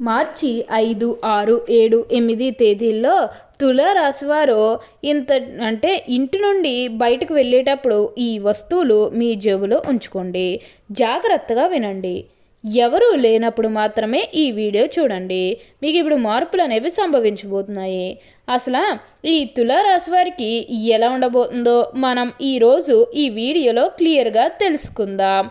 మార్చి ఐదు ఆరు ఏడు ఎనిమిది తేదీల్లో తులారాశివారు ఇంత అంటే ఇంటి నుండి బయటకు వెళ్ళేటప్పుడు ఈ వస్తువులు మీ జేబులో ఉంచుకోండి. జాగ్రత్తగా వినండి. ఎవరూ లేనప్పుడు మాత్రమే ఈ వీడియో చూడండి. మీకు ఇప్పుడు మార్పులు అనేవి సంభవించబోతున్నాయి. అసలు ఈ తులారాశి వారికి ఎలా ఉండబోతుందో మనం ఈరోజు ఈ వీడియోలో క్లియర్గా తెలుసుకుందాం.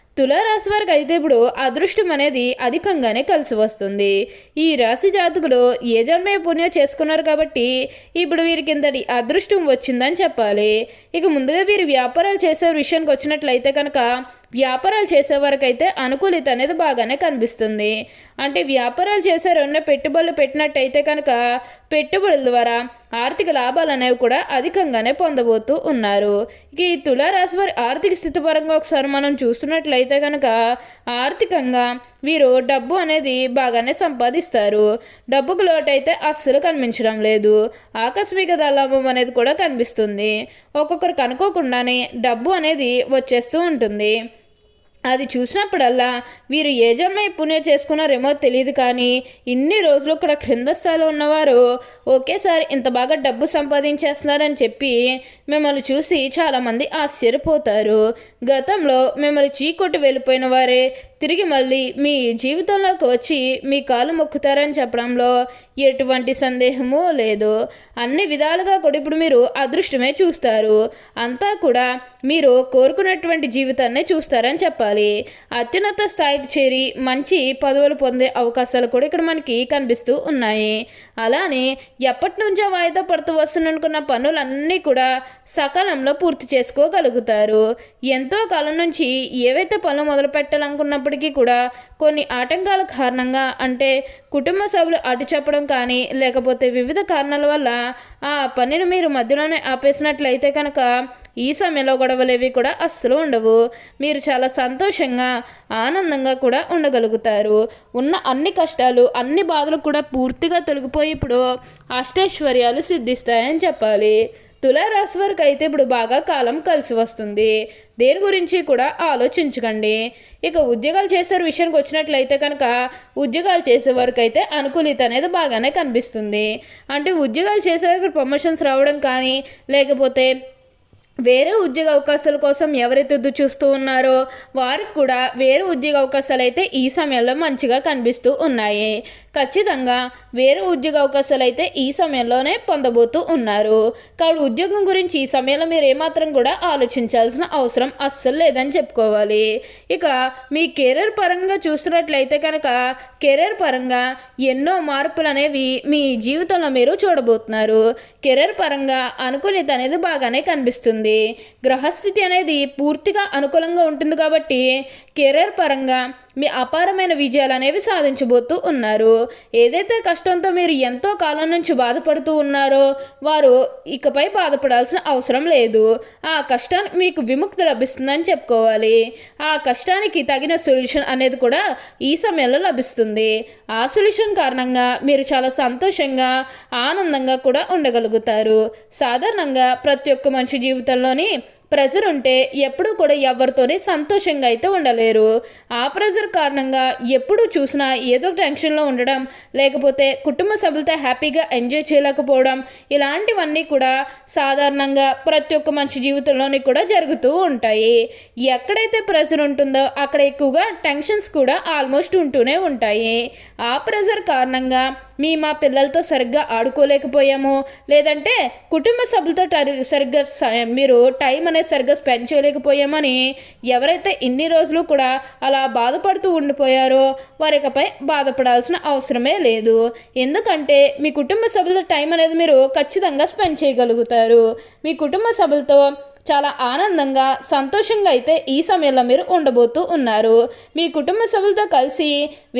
తులారాశి వారికి అయితే ఇప్పుడు అదృష్టం అనేది అధికంగానే కలిసి వస్తుంది. ఈ రాశి జాతకులు ఏ జన్మే పుణ్యం చేసుకున్నారు కాబట్టి ఇప్పుడు వీరికి ఇంతటి అదృష్టం వచ్చిందని చెప్పాలి. ఇక ముందుగా వీరు వ్యాపారాలు చేసే విషయానికి వచ్చినట్లయితే కనుక వ్యాపారాలు చేసే వరకైతే అనుకూలిత అనేది బాగానే కనిపిస్తుంది. అంటే వ్యాపారాలు చేసే ఉన్న పెట్టుబడులు పెట్టినట్టయితే కనుక పెట్టుబడుల ద్వారా ఆర్థిక లాభాలు అనేవి కూడా అధికంగానే పొందబోతూ ఉన్నారు. ఇక ఈ తులారాశి వారి ఆర్థిక స్థితి పరంగా ఒకసారి మనం చూస్తున్నట్లయితే కనుక ఆర్థికంగా వీరు డబ్బు అనేది బాగానే సంపాదిస్తారు. డబ్బుకు లోటైతే అస్సలు కనిపించడం లేదు. ఆకస్మిక లాభం అనేది కూడా కనిపిస్తుంది. ఒక్కొక్కరికి అనుకోకుండానే డబ్బు అనేది వచ్చేస్తూ ఉంటుంది. అది చూసినప్పుడల్లా వీరు ఏ జన్మ పుణ్యం చేసుకున్నారేమో తెలియదు కానీ ఇన్ని రోజులు కూడా క్రింద స్థాయిలో ఉన్నవారు ఒకేసారి ఇంత బాగా డబ్బు సంపాదించేస్తున్నారని చెప్పి మిమ్మల్ని చూసి చాలామంది ఆశ్చర్యపోతారు. గతంలో మిమ్మల్ని చీకొట్టి వెళ్ళిపోయిన వారే తిరిగి మళ్ళీ మీ జీవితంలోకి వచ్చి మీ కాలు మొక్కుతారని చెప్పడంలో ఎటువంటి సందేహము లేదు. అన్ని విధాలుగా కూడా ఇప్పుడు మీరు అదృష్టమే చూస్తారు. అంతా కూడా మీరు కోరుకున్నటువంటి జీవితాన్ని చూస్తారని చెప్పాలి. అత్యున్నత స్థాయికి చేరి మంచి పదవులు పొందే అవకాశాలు కూడా ఇక్కడ మనకి కనిపిస్తూ ఉన్నాయి. అలానే ఎప్పటి నుంచో వాయిదా పడుతూ వస్తున్ననుకున్న పనులన్నీ కూడా సకాలంలో పూర్తి చేసుకోగలుగుతారు. ఎంతో కాలం నుంచి ఏవైతే పనులు మొదలు పెట్టాలనుకున్నప్పుడు పెట్టాలనుకున్నప్పటికీ కూడా కొన్ని ఆటంకాల కారణంగా అంటే కుటుంబ సభ్యులు అటు చెప్పడం కానీ లేకపోతే వివిధ కారణాల వల్ల ఆ పనిని మీరు మధ్యలోనే ఆపేసినట్లయితే కనుక ఈ సమయంలో గొడవలేవి కూడా అస్సలు ఉండవు. మీరు చాలా సంతోషంగా ఆనందంగా కూడా ఉండగలుగుతారు. ఉన్న అన్ని కష్టాలు అన్ని బాధలు కూడా పూర్తిగా తొలగిపోయి ఇప్పుడు అష్టైశ్వర్యాలు సిద్ధిస్తాయని చెప్పాలి. తులారాశి వరకు అయితే ఇప్పుడు బాగా కాలం కలిసి వస్తుంది. దేని గురించి కూడా ఆలోచించకండి. ఇక ఉద్యోగాలు చేసే విషయానికి వచ్చినట్లయితే కనుక ఉద్యోగాలు చేసే వరకు అయితే అనుకూలిత అనేది బాగానే కనిపిస్తుంది. అంటే ఉద్యోగాలు చేసే ప్రమోషన్స్ రావడం కానీ లేకపోతే వేరే ఉద్యోగ అవకాశాల కోసం ఎవరైతే ఎదురు చూస్తూ ఉన్నారో వారికి కూడా వేరే ఉద్యోగ అవకాశాలు అయితే ఈ సమయంలో మంచిగా కనిపిస్తూ ఉన్నాయి. ఖచ్చితంగా వేరే ఉద్యోగ అవకాశాలు అయితే ఈ సమయంలోనే పొందబోతూ ఉన్నారు. కాబట్టి ఉద్యోగం గురించి ఈ సమయంలో మీరు ఏమాత్రం కూడా ఆలోచించాల్సిన అవసరం అస్సలు లేదని చెప్పుకోవాలి. ఇక మీ కెరీర్ పరంగా చూస్తున్నట్లయితే కనుక కెరీర్ పరంగా ఎన్నో మార్పులు అనేవి మీ జీవితంలో మీరు చూడబోతున్నారు. కెరీర్ పరంగా అనుకూలిత అనేది బాగానే కనిపిస్తుంది. గ్రహస్థితి అనేది పూర్తిగా అనుకూలంగా ఉంటుంది కాబట్టి కెరీర్ పరంగా మీ అపారమైన విజయాలు అనేవి సాధించబోతూ ఉన్నారు. ఏదైతే కష్టంతో మీరు ఎంతో కాలం నుంచి బాధపడుతూ ఉన్నారో వారు ఇకపై బాధపడాల్సిన అవసరం లేదు. ఆ కష్టానికి మీకు విముక్తి లభిస్తుందని చెప్పుకోవాలి. ఆ కష్టానికి తగిన సొల్యూషన్ అనేది కూడా ఈ సమయంలో లభిస్తుంది. ఆ సొల్యూషన్ కారణంగా మీరు చాలా సంతోషంగా ఆనందంగా కూడా ఉండగలుగుతారు. సాధారణంగా ప్రతి ఒక్క మనిషి జీవితంలోని ప్రెజర్ ఉంటే ఎప్పుడూ కూడా ఎవరితోనే సంతోషంగా అయితే ఉండలేరు. ఆ ప్రెజర్ కారణంగా ఎప్పుడు చూసినా ఏదో టెన్షన్లో ఉండడం లేకపోతే కుటుంబ సభ్యులతో హ్యాపీగా ఎంజాయ్ చేయలేకపోవడం ఇలాంటివన్నీ కూడా సాధారణంగా ప్రతి ఒక్క మనిషి జీవితంలోని కూడా జరుగుతూ ఉంటాయి. ఎక్కడైతే ప్రెజర్ ఉంటుందో అక్కడ ఎక్కువగా టెన్షన్స్ కూడా ఆల్మోస్ట్ ఉంటూనే ఉంటాయి. ఆ ప్రెజర్ కారణంగా మీ మా పిల్లలతో సరిగ్గా ఆడుకోలేకపోయాము లేదంటే కుటుంబ సభ్యులతో సరిగ్గా మీరు టైం అనేది సరిగ్గా స్పెండ్ చేయలేకపోయామని ఎవరైతే ఇన్ని రోజులు కూడా అలా బాధపడుతూ ఉండిపోయారో వారికపై బాధపడాల్సిన అవసరమే లేదు. ఎందుకంటే మీ కుటుంబ సభ్యుల టైం అనేది మీరు ఖచ్చితంగా స్పెండ్ చేయగలుగుతారు. మీ కుటుంబ సభ్యులతో చాలా ఆనందంగా సంతోషంగా అయితే ఈ సమయంలో మీరు ఉండబోతూ ఉన్నారు. మీ కుటుంబ సభ్యులతో కలిసి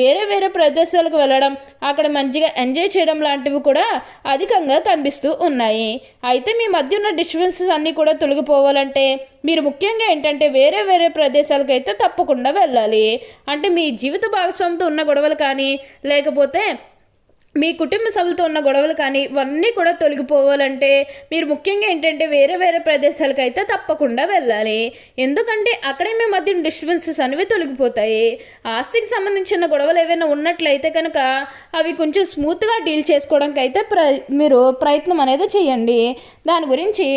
వేరే వేరే ప్రదేశాలకు వెళ్ళడం అక్కడ మంచిగా ఎంజాయ్ చేయడం లాంటివి కూడా అధికంగా కనిపిస్తూ ఉన్నాయి. అయితే మీ మధ్య ఉన్న డిస్టర్బెన్సెస్ అన్నీ కూడా తొలగిపోవాలంటే మీరు ముఖ్యంగా ఏంటంటే వేరే వేరే ప్రదేశాలకు అయితే తప్పకుండా వెళ్ళాలి. అంటే మీ జీవిత భాగస్వామితో ఉన్న గొడవలు కానీ లేకపోతే మీ కుటుంబ సభ్యులతో ఉన్న గొడవలు కానీ ఇవన్నీ కూడా తొలగిపోవాలంటే మీరు ముఖ్యంగా ఏంటంటే వేరే వేరే ప్రదేశాలకు అయితే తప్పకుండా వెళ్ళాలి. ఎందుకంటే అక్కడే మీ మధ్య డిస్టర్బెన్సెస్ అనేవి తొలగిపోతాయి. ఆస్తికి సంబంధించిన గొడవలు ఏవైనా ఉన్నట్లయితే కనుక అవి కొంచెం స్మూత్గా డీల్ చేసుకోవడానికి అయితే ప్ర మీరు ప్రయత్నం అనేది చేయండి. దాని గురించి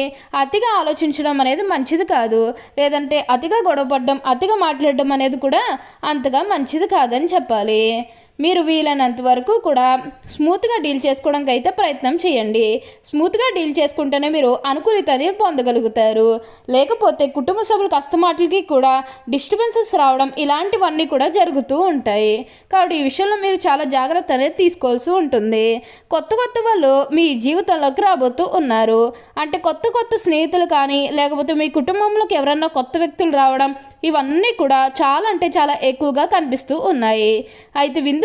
అతిగా ఆలోచించడం అనేది మంచిది కాదు. లేదంటే అతిగా గొడవపడడం అతిగా మాట్లాడడం అనేది కూడా అంతగా మంచిది కాదని చెప్పాలి. మీరు వీలైనంత వరకు కూడా స్మూత్గా డీల్ చేసుకోవడానికి అయితే ప్రయత్నం చేయండి. స్మూత్గా డీల్ చేసుకుంటేనే మీరు అనుకూలితని పొందగలుగుతారు. లేకపోతే కుటుంబ సభ్యుల కష్టమాటలకి కూడా డిస్టర్బెన్సెస్ రావడం ఇలాంటివన్నీ కూడా జరుగుతూ ఉంటాయి. కాబట్టి ఈ విషయంలో మీరు చాలా జాగ్రత్త అనేది తీసుకోవాల్సి ఉంటుంది. కొత్త కొత్త వాళ్ళు మీ జీవితంలోకి రాబోతూ ఉన్నారు. అంటే కొత్త కొత్త స్నేహితులు కానీ లేకపోతే మీ కుటుంబంలోకి ఎవరన్నా కొత్త వ్యక్తులు రావడం ఇవన్నీ కూడా చాలా అంటే చాలా ఎక్కువగా కనిపిస్తూ ఉన్నాయి. అయితే విందు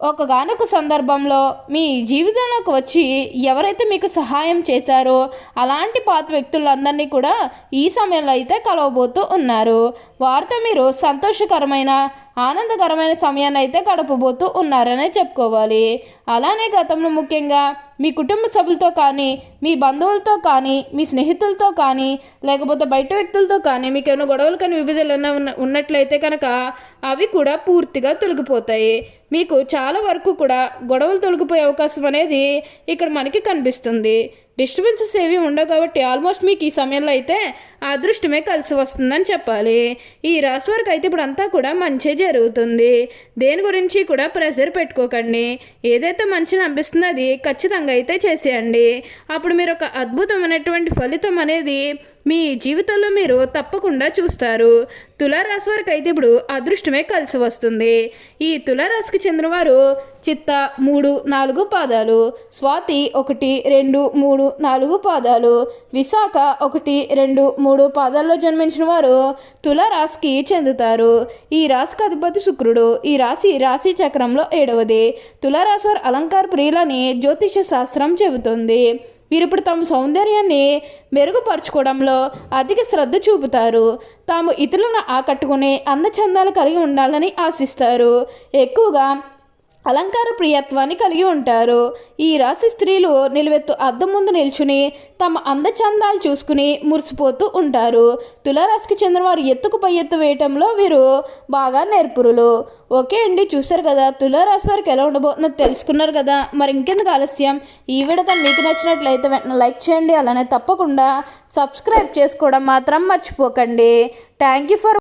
ఒకగానొక సందర్భంలో మీ జీవితంలోకి వచ్చి ఎవరైతే మీకు సహాయం చేశారో అలాంటి పాత వ్యక్తులందరినీ కూడా ఈ సమయంలో అయితే కలవబోతూ ఉన్నారు. వారితో మీరు సంతోషకరమైన ఆనందకరమైన సమయాన్ని అయితే గడపబోతూ ఉన్నారనే చెప్పుకోవాలి. అలానే గతంలో ముఖ్యంగా మీ కుటుంబ సభ్యులతో కానీ మీ బంధువులతో కానీ మీ స్నేహితులతో కానీ లేకపోతే బయట వ్యక్తులతో కానీ మీకు ఏమైనా గొడవలు కానీ వివిధలు ఉన్న ఉన్నట్లయితే కనుక అవి కూడా పూర్తిగా తొలగిపోతాయి. మీకు చాలా వరకు కూడా గొడవలు తొలగిపోయే అవకాశం అనేది ఇక్కడ మనకి కనిపిస్తుంది. డిస్టర్బెన్సెస్ ఏవి ఉండవు కాబట్టి ఆల్మోస్ట్ మీకు ఈ సమయంలో అయితే అదృష్టమే కలిసి వస్తుందని చెప్పాలి. ఈ రాశి వారికి అయితే ఇప్పుడు అంతా కూడా మంచి జరుగుతుంది. దేని గురించి కూడా ప్రెషర్ పెట్టుకోకండి. ఏదైతే మంచిని అనిపిస్తుందో అది ఖచ్చితంగా అయితే చేసేయండి. అప్పుడు మీరు ఒక అద్భుతమైనటువంటి ఫలితం అనేది మీ జీవితంలో మీరు తప్పకుండా చూస్తారు. తులారాశి వారికి అయితే ఇప్పుడు అదృష్టమే కలిసి వస్తుంది. ఈ తులారాశికి చెందినవారు చిత్త మూడు నాలుగు పాదాలు స్వాతి ఒకటి రెండు మూడు నాలుగు పాదాలు విశాఖ ఒకటి రెండు మూడు పాదాల్లో జన్మించిన వారు తులారాశికి చెందుతారు. ఈ రాశికి అధిపతి శుక్రుడు ఈ రాశి రాశి చక్రంలో ఏడవది. తులారాశి వారు అలంకార ప్రియులని జ్యోతిష శాస్త్రం చెబుతుంది. వీరిప్పుడు తమ సౌందర్యాన్ని మెరుగుపరుచుకోవడంలో అధిక శ్రద్ధ చూపుతారు. తాము ఇతరులను ఆకట్టుకునే అందచందాలు కలిగి ఉండాలని ఆశిస్తారు. ఎక్కువగా అలంకార ప్రియత్వాన్ని కలిగి ఉంటారు. ఈ రాశి స్త్రీలు నిలువెత్తు అద్దం ముందు నిల్చుని తమ అందచందాలు చూసుకుని మురిసిపోతూ ఉంటారు. తులారాశికి చెందిన వారు ఎత్తుకు పై ఎత్తు వేయటంలో వీరు బాగా నేర్పురులు. ఓకే అండి చూశారు కదా తులారాశి వారికి ఎలా ఉండబోతుందో తెలుసుకున్నారు కదా. మరి ఇంకెందుకు ఆలస్యం? ఈ వీడియో మీకు నచ్చినట్లయితే వెంటనే లైక్ చేయండి. అలానే తప్పకుండా సబ్స్క్రైబ్ చేసుకోవడం మాత్రం మర్చిపోకండి. Thank you for